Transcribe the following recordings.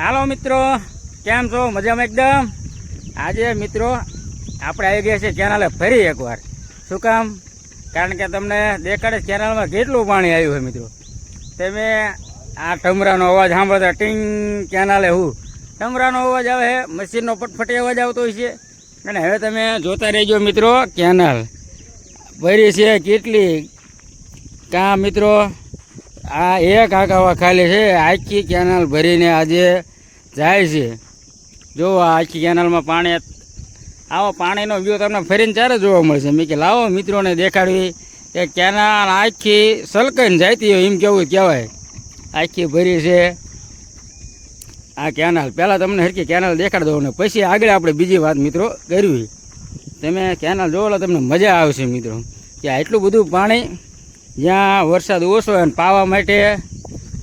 હાલો મિત્રો, કેમ છો? મજામાં એકદમ? આજે મિત્રો, આપણે આવી ગયા છે કેનાલે ફરી એકવાર. શું કામ? કારણ કે તમને દેખાડે કેનાલમાં કેટલું પાણી આવ્યું હોય મિત્રો. તમે આ ટમરાનો અવાજ સાંભળતા ટીંગ કેનાલે હું. ટમરાનો અવાજ આવે છે મશીનનો ફટફટી અવાજ આવતો હોય છે. અને હવે તમે જોતા રહેજો મિત્રો કેનાલ ભરી છે કેટલી? કાં મિત્રો, આ એક આકાવા ખાલી છે, આખી કેનાલ ભરીને આજે જાય છે. જો આખી કેનાલમાં પાણી આવો પાણીનો વ્યૂ તમને ફરીને ચારે જોવા મળશે. મેં કે લાવો મિત્રોને દેખાડવી. કે કેનાલ આખી સલકાઈને જાતી હોય એમ કેવું કહેવાય. આખી ભરી છે. આ કેનાલ પહેલાં તમને હરકી કેનાલ દેખાડ દઉં ને પછી આગળ આપણે બીજી વાત મિત્રો કરવી. તમે કેનાલ જોવો તમને મજા આવશે મિત્રો. કે આટલું બધું પાણી જ્યાં વરસાદ ઓછો હોય અને પાવા માટે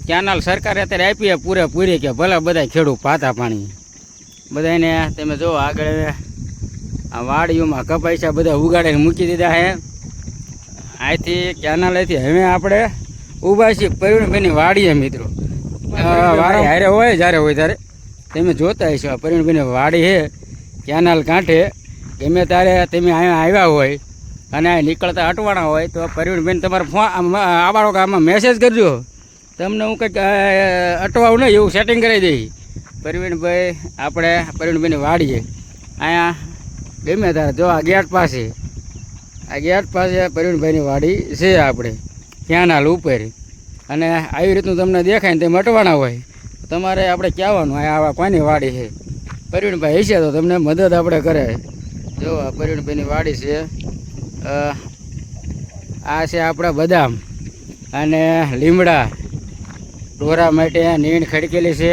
કેનાલ સરકારે અત્યારે આપી છે પૂરેપૂરી કે ભલે બધા ખેડૂત પાતા પાણી. બધાને તમે જો આગળ આ વાડીઓમાં કપાઈસા બધા ઉગાડીને મૂકી દીધા છે. અહીંથી કેનાલેથી હવે આપણે ઊભા છીએ. પરિણભાઈની વાડીએ મિત્રો. વાડી હારે હોય જ્યારે હોય ત્યારે. તમે જોતા હશો પરિણભાઈની વાડી છે. કેનાલ કાંઠે ગમે ત્યારે તમે અહીંયા આવ્યા હોય અને નીકળતા અટવાણા હોય તો પરિણભાઈને તમારે ફોન આબાળો આમાં મેસેજ કરજો. તમને હું કંઈક અટવાવું નહીં, એવું સેટિંગ કરાવી દઈ. પરવીણભાઈ આપણે પ્રવીણભાઈની વાડીએ અહીંયા ગમે તારે જો આ ગેટ પાસે. આ ગેટ પાસે પ્રવીણભાઈની વાડી છે આપણે, ત્યાંના ઉપર અને આવી રીતનું તમને દેખાય ને તેમ અટવાના હોય. તમારે આપણે કહેવાનું, આ આવા કોની વાડી છે? પ્રવીણભાઈ હશે તો તમને મદદ આપણે કરે. જો આ વાડી છે. આ છે આપણા બદામ અને લીમડા. ઢોરા માટે નીણ ખડકેલી છે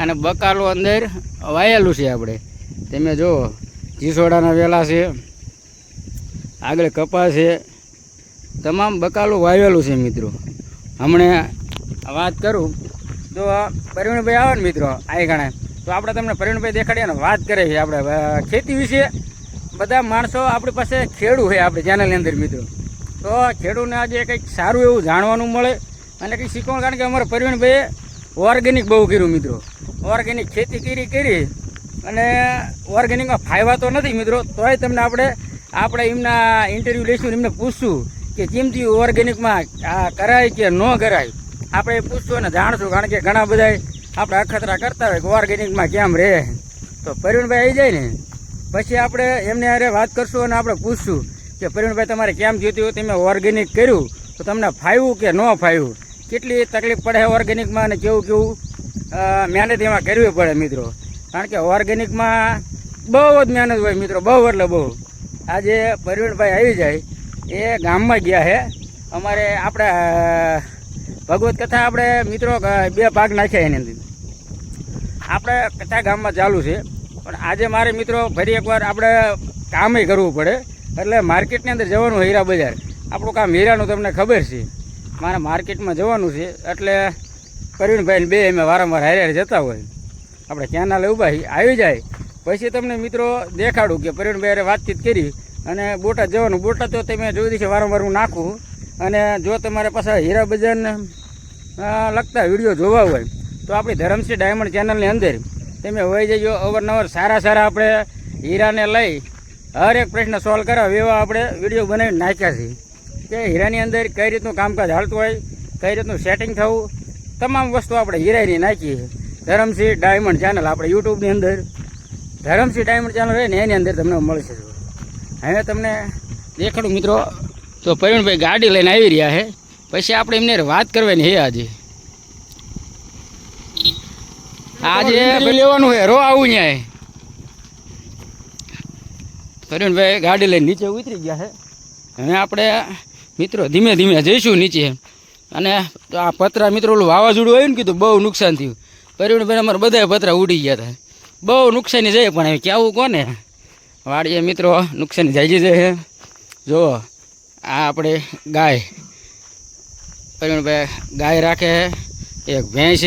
અને બકાલો અંદર વાયેલું છે આપણે. તમે જુઓ જીસોડાના વેલા છે, આગળ કપાસ છે, તમામ બકાલું વાવેલું છે મિત્રો. હમણે વાત કરું, તો પ્રવીણભાઈ આવે ને મિત્રો આ ગણે તો આપણે તમને પ્રવીણભાઈ દેખાડીએ ને વાત કરે છે આપણે. ખેતી વિશે બધા માણસો આપણી પાસે ખેડૂ છે આપણે ચેનલની અંદર મિત્રો. તો ખેડૂતને આજે કંઈક સારું એવું જાણવાનું મળે અને કંઈ શીખવાનું? કારણ કે અમારા પ્રવીણભાઈએ ઓર્ગેનિક બહુ કર્યું મિત્રો. ઓર્ગેનિક ખેતી કરી કરી. અને ઓર્ગેનિકમાં ફાયદા તો નથી મિત્રો. તોય તમને આપણે આપણે એમના ઇન્ટરવ્યૂ લઈશું એમને પૂછશું કે કેમથી ઓર્ગેનિકમાં આ કરાય કે ન કરાય. આપણે એ પૂછશું અને જાણશું. કારણ કે ઘણા બધા આપણે અખતરા કરતા હોય કે ઓર્ગેનિકમાં કેમ રહે. તો પ્રવીણભાઈ આવી જાય ને, પછી આપણે એમને અરે વાત કરશું અને આપણે પૂછશું કે પ્રવીણભાઈ તમારે કેમ જોઈતી હોય? તમે ઓર્ગેનિક કર્યું તો તમને ફાવ્યું કે ન ફાવ્યું કેટલી તકલીફ પડે ઓર્ગેનિકમાં અને કેવું કેવું મહેનત એમાં કરવી પડે મિત્રો. કારણ કે ઓર્ગેનિકમાં બહુ જ મહેનત હોય મિત્રો, બહુ એટલે બહુ. આજે પરવીણભાઈ આવી જાય, એ ગામમાં ગયા છે. અમારે આપણે ભગવત કથા આપણે મિત્રો બે ભાગ નાખ્યા એની અંદર. આપણે કથા ગામમાં ચાલુ છે, પણ આજે મારે મિત્રો ફરી એકવાર આપણે કામે કરવું પડે. એટલે માર્કેટની અંદર જવાનું હીરા બજાર. આપણું કામ હીરાનું તમને ખબર છે. મારે માર્કેટમાં જવાનું છે, એટલે પ્રવીણભાઈને બે અમે વારંવાર હારે જતા હોય. આપણે કેનાલે ઊભા આવી જાય. પછી તમને મિત્રો દેખાડું કે પ્રવીણભાઈ વાતચીત કરી અને બોટાદ જવાનું. બોટાદ તો તમે જોઈ દઈશું વારંવાર હું નાખું. અને જો તમારે પાછા હીરા બજારને લગતા વીડિયો જોવા હોય, તો આપણી ધરમસિંહ ડાયમંડ ચેનલની અંદર તમે હોય જજો, અવારનવાર સારા સારા આપણે હીરાને લઈ હર એક પ્રશ્ન સોલ્વ કરાવે એવા આપણે વીડિયો બનાવીને નાખ્યા છે કે હીરાની અંદર કઈ રીતનું કામકાજ હાલતું હોય, કઈ રીતનું સેટિંગ થવું, તમામ વસ્તુ આપણે હીરાની નાખીએ. ધરમસિંહ ડાયમંડ ચેનલ આપણે યુટ્યુબની અંદર. ધરમસિંહ ડાયમંડ ચેનલ રહે ને એની અંદર તમને મળશે. હવે તમને દેખાડું મિત્રો તો પરિણભાઈ ગાડી લઈને આવી રહ્યા છે. પછી આપણે એમને વાત કરવાની હે આજે. આજે લેવાનું હોય રો આવું ન્યાય. પરિણભાઈ ગાડી લઈને નીચે ઉતરી ગયા છે. હવે આપણે મિત્રો, ધીમે ધીમે જઈશું નીચે અને આ પતરા મિત્રો, ઓલું વાવાઝોડું આવ્યું ને કીધું, બહુ નુકસાન થયું. પ્રવીણભાઈ અમારે બધા પતરા ઉડી ગયા હતા બહુ નુકસાની જાય પણ હવે કહેવું કોને? વાડીએ મિત્રો, નુકસાની જાય છે જો, આ આપણે ગાય. પ્રવીણભાઈ ગાય રાખે એક ભેંસ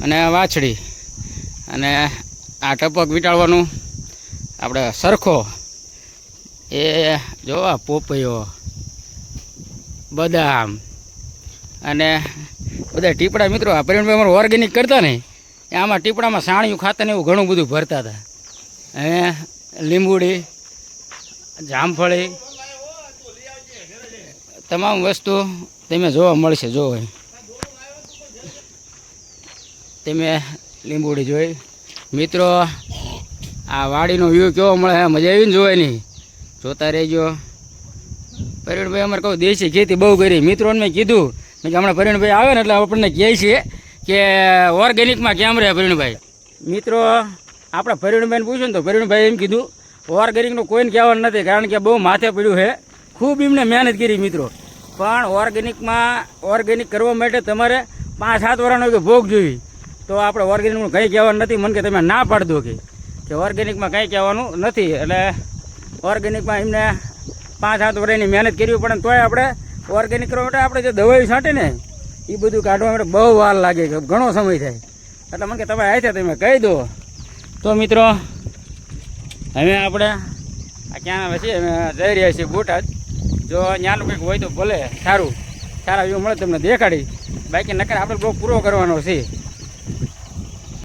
અને વાછડી. અને આ ટપક વીંટાળવાનું. આપણે સરખો. એ, જો આ પોપૈયો. બદામ અને બધા ટીપડા મિત્રો, આ પરિણભાઈ અમારું ઓર્ગેનિક કરતા ને એ આમાં ટીપડામાં સાણિયું ખાતર ને એવું ઘણું બધું ભરતા હતા. અને લીંબુડી, જામફળી, તમામ વસ્તુ તમે જોવા મળશે, જો તમે લીંબુડી જોઈ. મિત્રો, આ વાડીનો વ્યૂ કેવો મળે? મજા આવી ને જોવાની. જોતા રહેજો. પરિણભાઈ અમારે કહું દેશી ખેતી બહુ કરી. મિત્રોને મેં કીધું, મેં કે હમણાં પરિણભાઈ આવે ને એટલે આપણને કહે છે કે ઓર્ગેનિકમાં કેમ રહે પરિણભાઈ? મિત્રો, આપણે પરિણભાઈને પૂછ્યું ને તો પરિણભાઈ એમ કીધું ઓર્ગેનિકનું કોઈને કહેવાનું નથી, કારણ કે બહુ માથે પડ્યું છે. ખૂબ એમને મહેનત કરી મિત્રો. પણ ઓર્ગેનિકમાં ઓર્ગેનિક કરવા માટે તમારે પાંચ સાત વર્ષનો ભોગ જોઈ તો આપણે ઓર્ગેનિકનું કંઈ કહેવાનું નથી, મને કે તમે ના પાડ દો કે. ઓર્ગેનિકમાં કંઈ કહેવાનું નથી. એટલે ઓર્ગેનિકમાં એમને પાંચ સાત વર્ષની મહેનત કરવી પડે તોય આપણે ઓર્ગેનિક કરવા માટે આપણે જે દવાઈ છાંટે ને એ બધું કાઢવા માટે બહુ વાર લાગે છે, ઘણો સમય થાય. એટલે મને કે તમે આવ્યા તમે કહી દો. તો મિત્રો, હવે આપણે આ ક્યાં આવે છે? અમે જઈ રહ્યા છીએ બોટાદ. જો ત્યાંનું કંઈક હોય તો ભલે, સારું. સારા વ્યૂ મળે તમને દેખાડી બાકી નકર આપણે બ્લોક પૂરો કરવાનો છે.